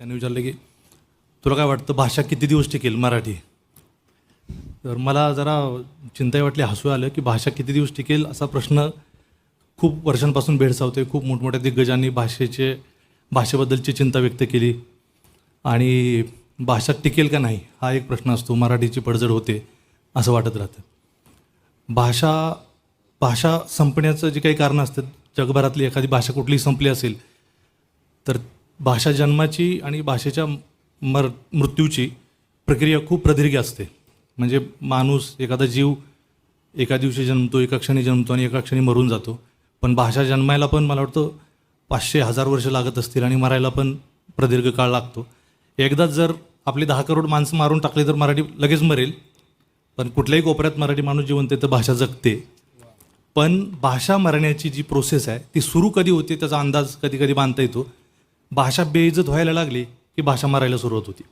त्याने विचारलं की तुला काय वाटतं भाषा किती दिवस टिकेल मराठी? तर मला जरा चिंताही वाटली हसू आलं की भाषा किती दिवस टिकेल असा प्रश्न खूप वर्षांपासून भेडसावतोय. खूप मोठमोठ्या दिग्गजांनी भाषेचे भाषेबद्दलची चिंता व्यक्त केली. आणि भाषा टिकेल का नाही हा एक प्रश्न असतो मराठीची पडझड होते असं वाटत राहतं. भाषा भाषा संपण्याचं जे काही कारणं असतात जगभरातली एखादी भाषा कुठलीही संपली असेल तर भाषा जन्माची आणि भाषेच्या मर मृत्यूची प्रक्रिया खूप प्रदीर्घ असते. म्हणजे माणूस एखादा जीव एका दिवशी जन्मतो एका क्षणी जन्मतो आणि एका क्षणी मरून जातो. पण भाषा जन्मायला पण मला वाटतं पाचशे हजार वर्ष लागत असतील आणि मरायला पण प्रदीर्घ काळ लागतो. एकदाच जर आपली दहा करोड माणसं मारून टाकले तर मराठी लगेच मरेल. पण कुठल्याही कोपऱ्यात मराठी माणूस जिवंत आहे तर भाषा जगते. पण भाषा मरण्याची जी प्रोसेस आहे ती सुरू कधी होते त्याचा अंदाज कधी कधी बांधता येतो. भाषा बेइज्जत व्हायला लागली की भाषा मरायला सुरुवात होती.